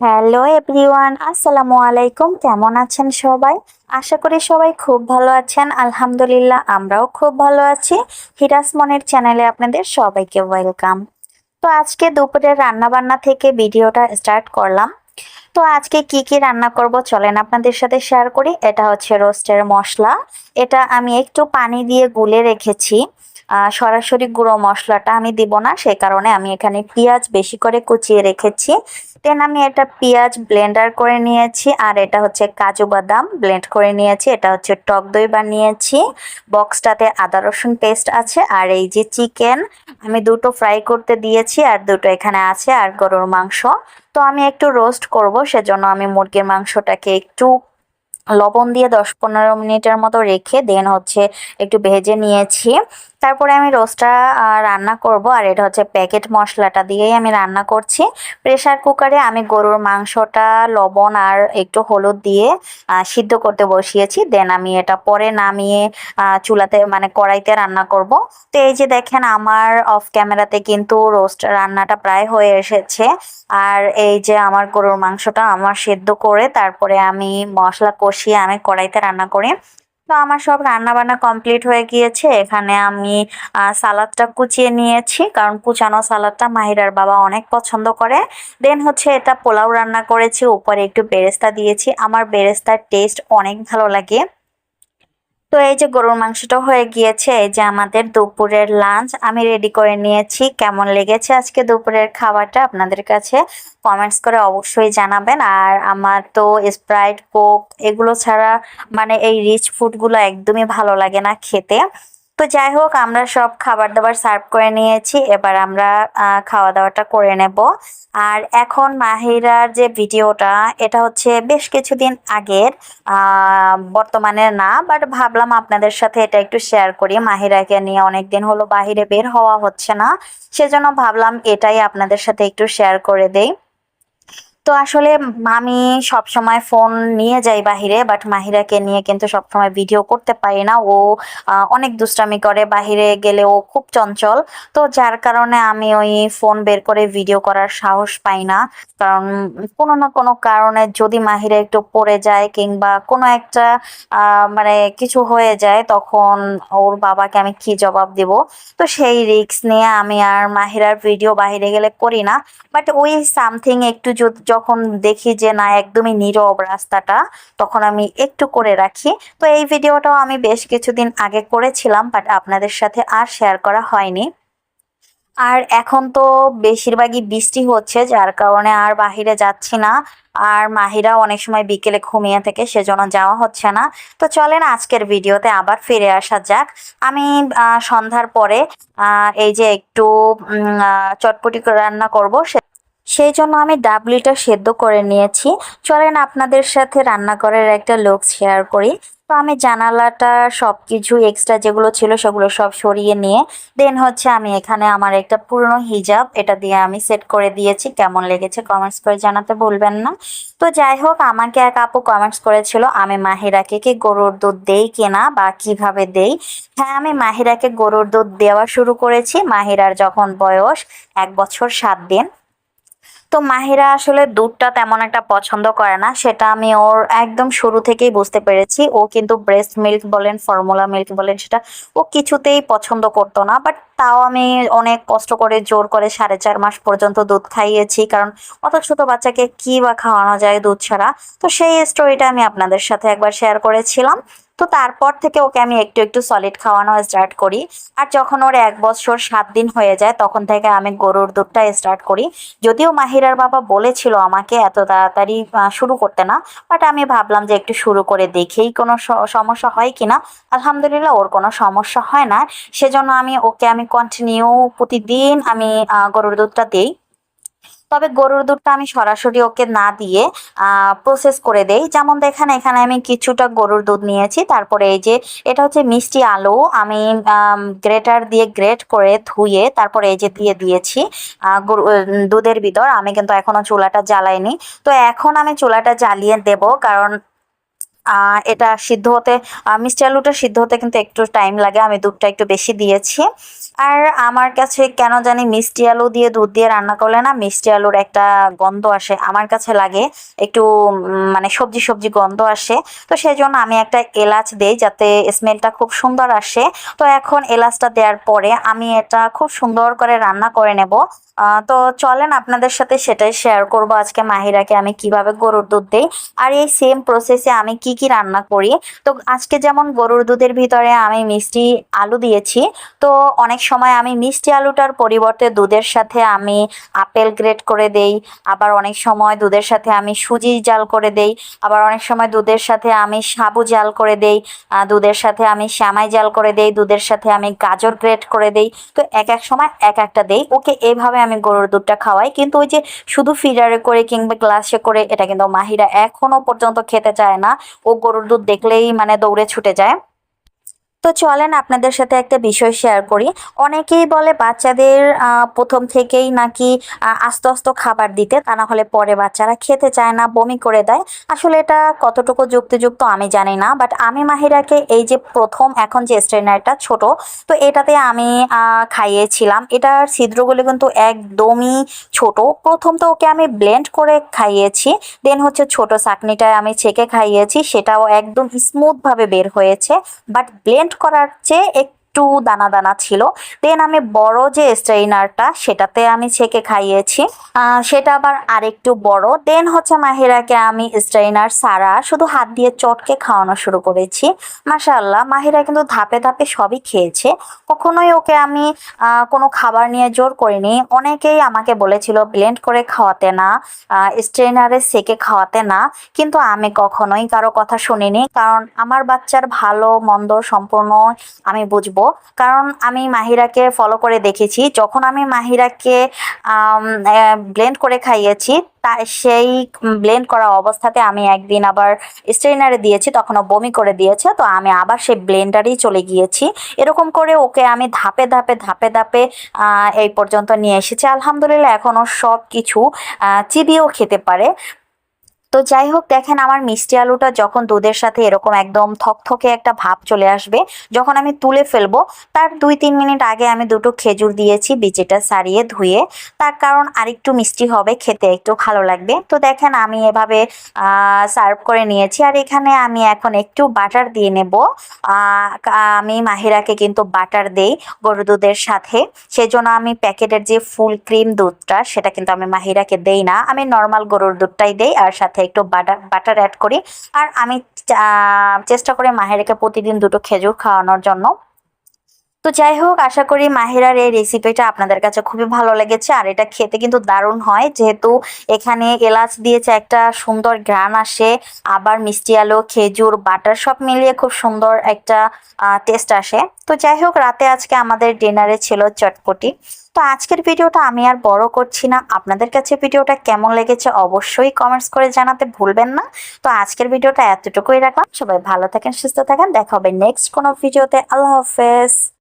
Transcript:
Hello everyone, আসসালামু আলাইকুম। কেমন আছেন সবাই? আশা করি সবাই খুব ভালো আছেন। আলহামদুলিল্লাহ, আমরাও খুব ভালো আছি। হিরাস মনের চ্যানেলে আপনাদের সবাইকে ওয়েলকাম। তো আজকে দুপুরের রান্না বান্না থেকে ভিডিওটা স্টার্ট করলাম। তো আজকে কি কি রান্না করব চলেন আপনাদের সাথে শেয়ার করি। এটা হচ্ছে রোস্টের মশলা। এটা আমি একটু পানি দিয়ে গুলে রেখেছি। সরাসরি গুঁড়ো মশলাটা আমি দিব না সেই কারণে আমি এখানে পেঁয়াজ বেশি করে কুচিয়ে রেখেছি। দেন আমি এটা পেঁয়াজ ব্লেন্ডার করে নিয়েছি, আর এটা হচ্ছে কাজু বাদাম ব্লেন্ড করে নিয়েছি, এটা হচ্ছে টক দই বানিয়েছি। বক্সটাতে আদা রসুন পেস্ট আছে, আর এই যে চিকেন আমি দুটো ফ্রাই করতে দিয়েছি, আর দুটো এখানে আছে, আর গরুর মাংস। তো আমি একটু রোস্ট করব, সেজন্য আমি মুরগির মাংসটাকে একটু লবণ দিয়ে দশ পনেরো মিনিটের মতো রেখে দেন হচ্ছে একটু ভেজে নিয়েছি। তারপরে আমি রোস্টটা রান্না করব আর এটা হচ্ছে প্যাকেট মশলাটা দিয়েই আমি রান্না করছি। প্রেসার কুকারে আমি গরুর মাংসটা, লবণ আর একটু হলুদ দিয়ে সিদ্ধ করতে বসিয়েছি। দেন আমি এটা পরে নামিয়ে চুলাতে মানে কড়াইতে রান্না করব। তো এই যে দেখেন আমার অফ ক্যামেরাতে কিন্তু রোস্ট রান্নাটা প্রায় হয়ে এসেছে। আর এই যে আমার গরুর মাংসটা আমার সেদ্ধ করে তারপরে আমি মশলা কষিয়ে আমি কড়াইতে রান্না করি। তো আমার সব রান্না বান্না কমপ্লিট হয়ে গিয়েছে। এখানে আমি সালাদটা কুচিয়ে নিয়েছি, কারণ কুচানো সালাদটা মাহিরার বাবা অনেক পছন্দ করে। দেন হচ্ছে এটা পোলাও রান্না করেছি, উপরে একটু বেরেস্তা দিয়েছি। আমার বেরেস্তার টেস্ট অনেক ভালো লাগে। তো এই যে গরুর মাংসটা হয়ে গিয়েছে, এই যে আমাদের দুপুরের লাঞ্চ আমি রেডি করে নিয়েছি। কেমন লেগেছে আজকে দুপুরের খাবারটা আপনাদের কাছে কমেন্টস করে অবশ্যই জানাবেন। আর আমার তো স্প্রাইট কোক এগুলো ছাড়া মানে এই রিচ ফুডগুলো একদমই ভালো লাগে না খেতে। তো যাই হোক, আমরা সব খাবার দাবার সার্ভ করে নিয়েছি। এবার আমরা খাওয়া দাওয়াটা করে নেব। আর এখন মাহিরার যে ভিডিওটা, এটা হচ্ছে বেশ কিছুদিন আগের বর্তমানে না, বাট ভাবলাম আপনাদের সাথে এটা একটু শেয়ার করি। মাহিরাকে নিয়ে অনেকদিন হলো বাইরে বের হওয়া হচ্ছে না। সেজন্য ভাবলাম এটাই আপনাদের সাথে একটু শেয়ার করে দেই। তো আসলে আমি সব সময় ফোন নিয়ে যাই বাহিরে বাট মাহিরাকে নিয়ে কিন্তু সব সময় ভিডিও করতে পারি না। ও অনেক দুষ্টামি করে, বাহিরে গেলে ও খুব চঞ্চল। তো যার কারণে আমি ওই ফোন বের করে ভিডিও করার সাহস পাই না। কারণ কোনো না কোনো কারণে যদি মাহিরা একটু পড়ে যায় কিংবা কোনো একটা মানে কিছু হয়ে যায়, তখন ওর বাবাকে আমি কি জবাব দিব? তো সেই রিস্ক নিয়ে আমি আর মাহিরার ভিডিও বাইরে গেলে করি না। বাট ওই সামথিং একটু যখন দেখি যে না, একদমই নীরব রাস্তাটা, তখন আমি একটু করে রাখি। তো এই ভিডিওটাও আমি বেশ কিছুদিন আগে করেছিলাম বাট আপনাদের সাথে আর শেয়ার করা হয়নি। আর এখন তো বেশিরভাগই বৃষ্টি হচ্ছে, যার কারণে আর বাহিরে যাচ্ছি না। আর মাহিরা অনেক সময় বিকেলে ঘুমিয়ে থেকে, সেজন্য যাওয়া হচ্ছে না। তো চলেন আজকের ভিডিওতে আবার ফিরে আসা যাক। আমি সন্ধ্যার পরে এই যে একটু চটপটি রান্না করব, সে সেই জন্য আমি ডাবলিটা সেদ্ধ করে নিয়েছি। চলেন আপনাদের সাথে রান্নাঘরের একটা লোক শেয়ার করি। তো আমি জানালাটা সব কিছু এক্সট্রা যেগুলো ছিল সেগুলো সব সরিয়ে নিয়ে দেন হচ্ছে আমি এখানে আমার একটা পুরনো হিজাব এটা দিয়ে আমি সেট করে দিয়েছি। কেমন লেগেছে কমেন্টস করে জানাতে ভুলবেন না। তো যাই হোক, আমাকে এক আপু কমেন্টস করেছিল, আমি মাহিরাকে কি গরুর দুধ দেই কিনা বা কীভাবে দেই? হ্যাঁ আমি মাহিরাকে গরুর দুধ দেওয়া শুরু করেছি। মাহিরার যখন বয়স এক বছর সাত দিন। তো মাহিরা আসলে দুধটা তেমন একটা পছন্দ করে না, সেটা আমি ওর একদম শুরু থেকেই বুঝতে পেরেছি। ও কিন্তু ব্রেস্ট মিল্ক বলেন ফর্মুলা মিল্ক বলেন, সেটা ও কিছুতেই পছন্দ করতো না বাট তাও আমি অনেক কষ্ট করে জোর করে সাড়ে চার মাস পর্যন্ত দুধ খাইয়েছি, কারণ অত ছোট বাচ্চাকে কি বা খাওয়ানো যায় দুধ ছাড়া? তো সেই স্টোরিটা আমি আপনাদের সাথে একবার শেয়ার করেছিলাম। তো তারপর থেকে ওকে আমি একটু একটু সলিড খাওয়ানো স্টার্ট করি। আর যখন ওর এক বছর সাত দিন হয়ে যায়, তখন থেকে আমি গরুর দুধটা স্টার্ট করি। যদিও মাহিরার বাবা বলেছিল আমাকে এত তাড়াতাড়ি শুরু করতে না বাট আমি ভাবলাম যে একটু শুরু করে দেখেই কোনো সমস্যা হয় কিনা। আলহামদুলিল্লাহ, ওর কোনো সমস্যা হয় না। সেজন্য আমি, ওকে আমি কন্টিনিউ প্রতিদিন আমি গরুর দুধটা দিই। তবে গরুর দুধটা আমি সরাসরি ওকে না দিয়ে প্রসেস করে দেই। যেমন দেখেন, এখানে আমি কিছুটা গরুর দুধ নিয়েছি। তারপরে এই যে, এটা হচ্ছে মিষ্টি আলু। আমি গ্রেটার দিয়ে গ্রেট করে ধুয়ে, তারপরে এই যে দিয়ে দিয়েছি দুধের ভিতর। আমি কিন্তু এখনও চুলাটা জ্বালাইনি। তো এখন আমি চুলাটা জ্বালিয়ে দেব, কারণ এটা সিদ্ধ হতে মিষ্টি আলুটা সিদ্ধ হতে কিন্তু একটু টাইম লাগে। আমি দুধটা একটু বেশি দিয়েছি। আর আমার কাছে কেন জানি মিষ্টি আলু দিয়ে দুধ দিয়ে রান্না করলে না মিষ্টি আলুর একটা গন্ধ আসে, আমার কাছে লাগে। একটু মানে সবজি সবজি গন্ধ আসে। তো সেই জন্য আমি একটা এলাচ দেই যাতে স্মেলটা খুব সুন্দর আসে। তো এখন এলাচটা দেওয়ার পরে আমি এটা খুব সুন্দর করে রান্না করে নেব। তো চলেন আপনাদের সাথে সেটাই শেয়ার করব আজকে মাহিরাকে আমি কীভাবে গরুর দুধ দেই। আর এই সেম প্রসেসে আমি কি কি রান্না করি। তো আজকে যেমন গরুর দুধের ভিতরে আমি মিষ্টি আলু দিয়েছি, তো অনেক সময় আমি মিষ্টি আলুটার পরিবর্তে দুধের সাথে আমি আপেল গ্রেট করে দেই, আবার অনেক সময় দুধের সাথে আমি সুজি জাল করে দেই, আবার অনেক সময় দুধের সাথে আমি সাবু জাল করে দেই দুধের সাথে আমি শ্যামাই জাল করে দেই, দুধের সাথে আমি গাজর গ্রেট করে দেই। তো এক এক সময় এক একটা দেই। ওকে এইভাবে আমি গরুর দুধটা খাওয়াই, কিন্তু ওই যে শুধু ফিডারে করে কিংবা গ্লাসে করে, এটা কিন্তু মাহিরা এখনও পর্যন্ত খেতে চায় না। ও গরুর দুধ দেখলেই মানে দৌড়ে ছুটে যায়। তো চলেন আপনাদের সাথে একটা বিষয় শেয়ার করি। অনেকেই বলে বাচ্চাদের প্রথম থেকেই নাকি আস্তে আস্তে খাবার দিতে, তা না হলে পরে বাচ্চারা খেতে চায় না, বমি করে দেয়। আসলে এটা কতটুকু যুক্তিযুক্ত আমি জানি না বাট আমি মাহিরাকে এই যে প্রথম, এখন যে স্ট্রেনারটা ছোট, তো এটাতে আমি খাইয়েছিলাম। এটার ছিদ্রগুলো কিন্তু একদমই ছোট। প্রথম তো ওকে আমি ব্লেন্ড করে খাইয়েছি দেন হচ্ছে ছোট চাকনিটায় আমি ছেঁকে খাইয়েছি, সেটাও একদম স্মুথভাবে বের হয়েছে বাট ব্লেন্ড করার চেয়ে একটু দানা দানা ছিল। দেন আমি বড় যে স্ট্রেইনারটা সেটাতে আমি ছেঁকে খাইয়েছি। সেটা আবার আরেকটু বড়। দেন হচ্ছে মাহিরাকে আমি স্ট্রেইনার সারা, শুধু হাত দিয়ে চটকে খাওয়ানো শুরু করেছি। মাশাআল্লাহ, মাহিরা কিন্তু ধাপে ধাপে সবই খেয়েছে। কখনোই ওকে আমি কোনো খাবার নিয়ে জোর করিনি। অনেকেই আমাকে বলেছিল ব্লেন্ড করে খাওয়াতে না স্ট্রেনারে সেকে খাওয়াতে না। কিন্তু আমি কখনোই কারও কথা শুনিনি। কারণ আমার বাচ্চার ভালো, মন্দ সম্পূর্ণ আমি বুঝব। কারণ আমি মাহিরাকে ফলো করে দেখেছি। যখন আমি মাহিরাকে ব্লেন্ড করে খাইয়েছি, তা সেই ব্লেন্ড করা অবস্থাতে আমি একদিন আবার স্ট্রেনারে দিয়েছি, তখন ও বমি করে দিয়েছে, তো আমি আবার সেই ব্লেন্ডারেই চলে গিয়েছি। এরকম করে ওকে আমি ধাপে ধাপে ধাপে ধাপে এই পর্যন্ত নিয়ে এসেছি। আলহামদুলিল্লাহ এখনও সব কিছু চিবিয়েও খেতে পারে। তো যাই হোক, দেখেন আমার মিষ্টি আলুটা যখন দুধের সাথে এরকম একদম থকথকে একটা ভাব চলে আসবে, যখন আমি তুলে ফেলব, তার দুই তিন মিনিট আগে আমি দুটো খেজুর দিয়েছি বিচিটা সারিয়ে ধুয়ে, তার কারণ আরেকটু মিষ্টি হবে, খেতে একটু ভালো লাগবে। তো দেখেন আমি এভাবে সার্ভ করে নিয়েছি, আর এখানে আমি এখন একটু বাটার দিয়ে নেব। আমি মাহিরাকে কিন্তু বাটার দেই গরু দুধের সাথে, সেজন্য আমি প্যাকেটের যে ফুল ক্রিম দুধটা, সেটা কিন্তু আমি মাহিরাকে দেই না, আমি নর্মাল গরুর দুধটাই দেই, আর সাথে একটু বাটার বাটার অ্যাড করি। আর আমি চেষ্টা করি মাহেরাকে প্রতিদিন দুটো খেজুর খাওয়ানোর জন্য। তো যাই হোক, আশা করি মাহিরার এই রেসিপিটা আপনাদের কাছে খুবই ভালো লেগেছে। আর এটা খেতে কিন্তু দারুণ হয়। যেহেতু এখানে এলাচ দিয়েছে একটা সুন্দর ঘ্রাণ আসে, আবার মিষ্টি আলু, খেজুর, বাটার সব মিলিয়ে খুব সুন্দর একটা টেস্ট আসে। তো যাই হোক, রাতে আজকে আমাদের ডিনারে ছিল চটপটি। তো আজকের ভিডিওটা আমি আর বড় করছি না। আপনাদের কাছে ভিডিওটা কেমন লেগেছে অবশ্যই কমেন্টস করে জানাতে ভুলবেন না। তো আজকের ভিডিওটা এতটুকুই রাখলাম। সবাই ভালো থাকেন, সুস্থ থাকেন। দেখা হবে নেক্সট কোনো ভিডিওতে। আল্লাহ হাফেজ।